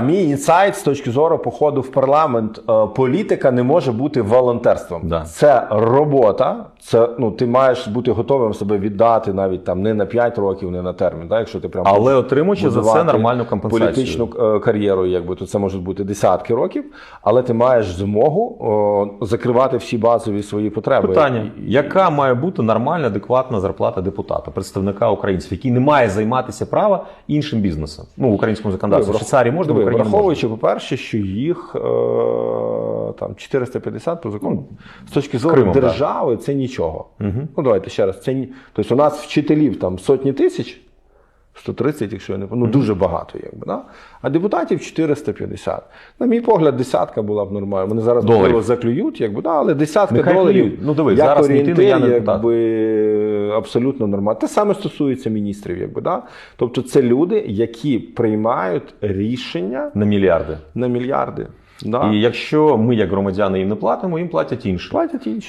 Мій інсайт з точки зору походу в парламент, е, політика не може бути волонтерством. Да. Це робота. Це ну ти маєш бути готовим себе віддати навіть там не на 5 років, не на термін. Да, якщо ти прям Але отримуючи за це нормальну компенсацію. політичну е, кар'єру, якби то це можуть бути десятки років, але ти маєш змогу о, закривати всі базові свої потреби. Питання: яка має бути нормальна, адекватна зарплата депутата, представника українців, який не має займатися права іншим бізнесом? Ну, в українському законодавстві. В Швейцарії можна, Диви, враховуючи, по-перше, що їх е, там 450 по закону з точки зору Кримом, держави, це нічого. Ну давайте ще раз. Це ні- тобто у нас вчителів там сотні тисяч. 130, якщо я не ну дуже багато, якби да? а депутатів 450. На мій погляд, десятка була б нормальна. Вони зараз можливо заклюють, якби да, але десятка Нехай доларів. Ну, дивись, як зараз орієнтир, ти, не якби абсолютно нормально. Те саме стосується міністрів, якби да. Тобто, це люди, які приймають рішення на мільярди. на мільярди. Да. І якщо ми, як громадяни, їм не платимо, їм платять інші. Платять інші.